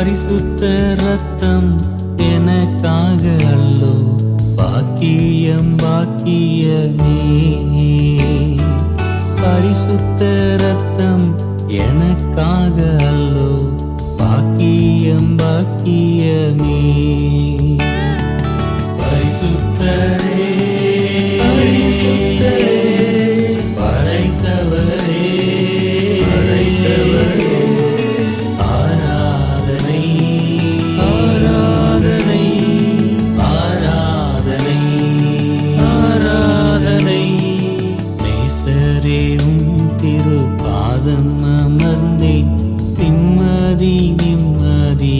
பரிசுத்த ரத்தம் எனக்காக அல்லோ. பாக்கியம் பாக்கியமே பரிசுத்த ரத்தம் எனக்காக அல்லோ. பாக்கியம் பாக்கியமே நேசரேவும் திரு பாதம் அமர்ந்தே நிம்மதி.